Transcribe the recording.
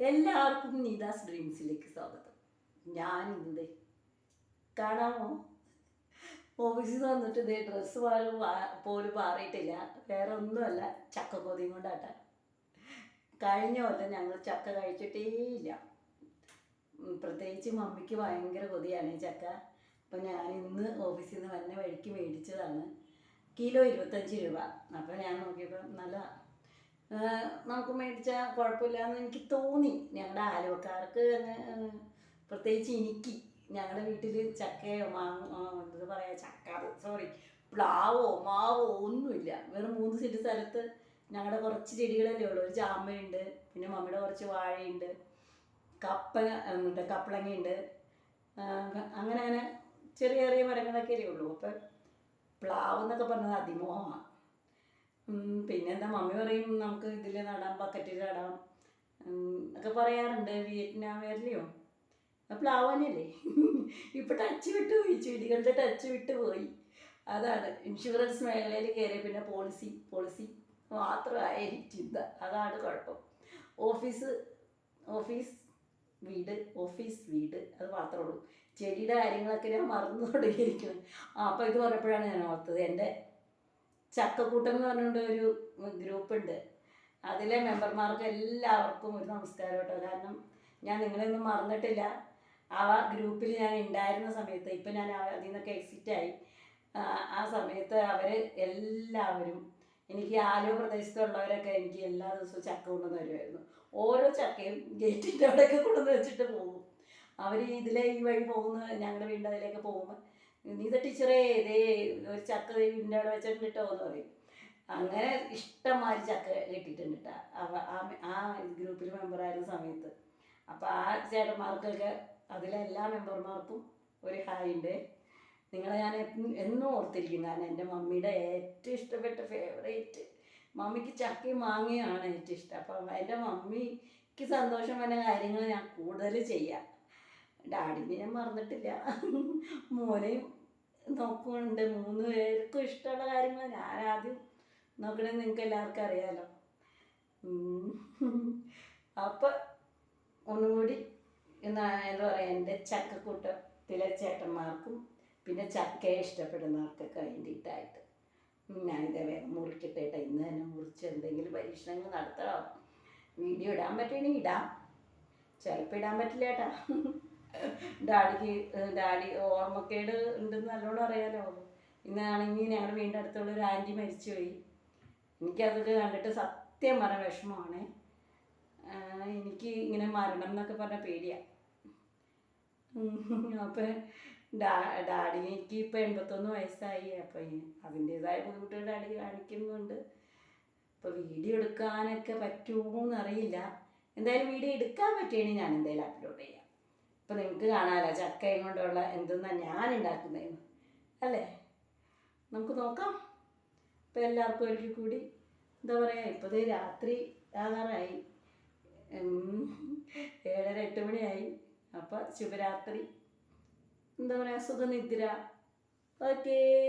എല്ലാവർക്കും നീതാസ് ഡ്രീംസിലേക്ക് സ്വാഗതം. ഞാൻ ഇന്ന് കാണാമോ? ഓഫീസിൽ വന്നിട്ട് ഇതേ ഡ്രസ്സ് പോലും പോലും മാറിയിട്ടില്ല. വേറെ ഒന്നുമല്ല ചക്ക കൊതിയും കൊണ്ടാട്ട. കഴിഞ്ഞ കൊല്ലം ഞങ്ങൾ ചക്ക കഴിച്ചിട്ടേ ഇല്ല. പ്രത്യേകിച്ച് മമ്മിക്ക് ഭയങ്കര കൊതിയാണ് ഈ ചക്ക. അപ്പം ഞാൻ ഇന്ന് ഓഫീസിൽ നിന്ന് വന്നെ വഴിക്ക് മേടിച്ചതാണ്. കിലോ ഇരുപത്തഞ്ച് രൂപ. അപ്പോൾ ഞാൻ നോക്കിയപ്പോൾ നല്ല നമുക്ക് മേടിച്ചാൽ കുഴപ്പമില്ലാന്ന് എനിക്ക് തോന്നി. ഞങ്ങളുടെ ആലുവക്കാർക്ക് പ്രത്യേകിച്ച് എനിക്ക് ഞങ്ങളുടെ വീട്ടിൽ ചക്കയോ മാങ്ങ എന്താ പറയുക ചക്ക സോറി പ്ലാവോ മാവോ ഒന്നുമില്ല. വെറും മൂന്ന് സെന്റ് സ്ഥലത്ത് ഞങ്ങളുടെ കുറച്ച് ചെടികളല്ലേ ഉള്ളൂ. ഒരു ചാമ്പയുണ്ട് പിന്നെ മമ്മിയുടെ കുറച്ച് വാഴയുണ്ട് കപ്പ ഉണ്ട് കപ്പളങ്ങയുണ്ട്. അങ്ങനെ അങ്ങനെ ചെറിയ ചെറിയ മരങ്ങളൊക്കെ അല്ലേ ഉള്ളൂ. അപ്പം പ്ലാവ് എന്നൊക്കെ പറഞ്ഞത് അതിമോഹമാണ്. പിന്നെന്താ മമ്മി പറയും നമുക്ക് ഇതിൽ നടാം ബക്കറ്റിൽ നടാം ഒക്കെ പറയാറുണ്ട്. വിയറ്റ്നാം വേരിലെയോ പ്ലാവ് തന്നെയല്ലേ ടച്ച് വിട്ടു പോയി. ചെടികളുടെ ടച്ച് വിട്ടു പോയി. അതാണ്. ഇൻഷുറൻസ് മേഖലയിൽ കയറിയ പിന്നെ പോളിസി പോളിസി മാത്രമായ ചിന്ത അതാണ് കുഴപ്പം. ഓഫീസ് ഓഫീസ് വീട് ഓഫീസ് വീട് അത് മാത്രമേ ഉള്ളൂ. ചെടിയുടെ കാര്യങ്ങളൊക്കെ ഞാൻ മറന്നു തുടങ്ങിയിരിക്കുന്നു ആ ഇത് പറഞ്ഞപ്പോഴാണ് ഞാൻ ഓർത്തത്. എന്റെ ചക്കക്കൂട്ടം എന്ന് പറഞ്ഞുകൊണ്ട് ഒരു ഗ്രൂപ്പ് ഉണ്ട് അതിലെ മെമ്പർമാർക്ക് എല്ലാവർക്കും ഒരു നമസ്കാരം കേട്ടോ. കാരണം ഞാൻ നിങ്ങളെയൊന്നും മറന്നിട്ടില്ല. ആ ഗ്രൂപ്പിൽ ഞാൻ ഉണ്ടായിരുന്ന സമയത്ത് ഇപ്പം ഞാൻ അതിൽ നിന്നൊക്കെ എക്സിറ്റായി ആ, സമയത്ത് അവർ എല്ലാവരും എനിക്ക് ആലുവ പ്രദേശത്തുള്ളവരൊക്കെ എനിക്ക് എല്ലാ ദിവസവും ചക്ക കൊണ്ടുവന്ന് തരുമായിരുന്നു. ഓരോ ചക്കയും ഗേറ്റിന്റെ അവിടെയൊക്കെ കൊണ്ടുവന്ന് വെച്ചിട്ട് പോകും. അവർ ഇതിലെ ഈ വഴി പോകുന്ന ഞങ്ങളുടെ വീടിന്റെ അതിലേക്ക് പോകുമ്പോൾ നീത ടീച്ചറേ ഇതേ ഒരു ചക്ക വീടിന്റെ അവിടെ വെച്ചിട്ടുണ്ട് എന്ന് പറയും. അങ്ങനെ ഇഷ്ടംമാതിരി ചക്ക കിട്ടിയിട്ടുണ്ട് കേട്ടോ ആ ഗ്രൂപ്പിൽ മെമ്പറായിരുന്ന സമയത്ത്. അപ്പോൾ ആ ചേട്ടന്മാർക്കൊക്കെ അതിലെ എല്ലാ മെമ്പർമാർക്കും ഒരു ഹായ് ഉണ്ട് നിങ്ങളെ ഞാൻ എന്നും ഓർത്തിരിക്കും കാരണം എന്റെ മമ്മിയുടെ ഏറ്റവും ഇഷ്ടപ്പെട്ട ഫേവറേറ്റ് മമ്മിക്ക് ചക്കയും മാങ്ങയാണ് ഏറ്റവും ഇഷ്ടം. അപ്പം എന്റെ മമ്മിക്ക് സന്തോഷം വരുന്ന കാര്യങ്ങൾ ഞാൻ കൂടുതൽ ചെയ്യാം. ഡാഡിനെ ഞാൻ മറന്നിട്ടില്ല. മോനെയും നോക്കുന്നുണ്ട്. മൂന്ന് പേർക്കും ഇഷ്ടമുള്ള കാര്യങ്ങൾ ഞാൻ ആദ്യം നോക്കണേ നിങ്ങൾക്ക് എല്ലാവർക്കും അറിയാലോ. അപ്പം ഒന്നുകൂടി എന്താ പറയുക എന്റെ ചക്കക്കൂട്ടത്തിലെ ചേട്ടന്മാർക്കും പിന്നെ ചക്കയെ ഇഷ്ടപ്പെടുന്നവർക്കൊക്കെ വേണ്ടിയിട്ടായിട്ട് ഞാനിത് വേഗം മുറിക്കട്ടെ കേട്ടോ ഇന്ന് തന്നെ മുറിച്ച് എന്തെങ്കിലും പരീക്ഷണങ്ങൾ നടത്തണം? വീഡിയോ ഇടാൻ പറ്റുമെങ്കിൽ ഇടാം. ചിലപ്പോൾ ഇടാൻ പറ്റില്ല കേട്ടാ. ഡാഡിക്ക് ഡാഡി ഓർമ്മക്കേട് ഉണ്ടെന്ന് നല്ലോണം അറിയാലോ. ഇന്നാണെങ്കിൽ ഞങ്ങളുടെ വീടിന്റെ അടുത്തുള്ള ഒരു ആന്റി മരിച്ചുപോയി. എനിക്കതൊക്കെ കണ്ടിട്ട് സത്യം പറഞ്ഞ വിഷമമാണ്. എനിക്ക് ഇങ്ങനെ മരണം എന്നൊക്കെ പറഞ്ഞ പേടിയാണ് അപ്പം ഡാ ഡാഡിക്ക് ഇപ്പോൾ എൺപത്തൊന്ന് വയസ്സായി. അപ്പം അതിന്റേതായ ബുദ്ധിമുട്ടുകൾ ഡാഡി കാണിക്കുന്നുണ്ട്. ഇപ്പോൾ വീഡിയോ എടുക്കാനൊക്കെ പറ്റുമോ എന്നറിയില്ല എന്തായാലും വീഡിയോ എടുക്കാൻ പറ്റുകയാണെങ്കിൽ ഞാൻ എന്തായാലും അപ്ലോഡ് ചെയ്യാം. ഇപ്പം നിങ്ങൾക്ക് കാണാമല്ലോ ചക്കയും കൊണ്ടുള്ള എന്തെന്നാ ഞാൻ ഉണ്ടാക്കുന്നതെന്ന്. അല്ലേ? നമുക്ക് നോക്കാം. ഇപ്പം എല്ലാവർക്കും ഒരിക്കൽ കൂടി എന്താ പറയുക ഇപ്പോൾ ദേ രാത്രി ആകാറായി. ഏഴര എട്ട് മണിയായി. അപ്പം ശുഭരാത്രി. എന്താ പറയുക സുഖനിദ്ര. ഓക്കേ.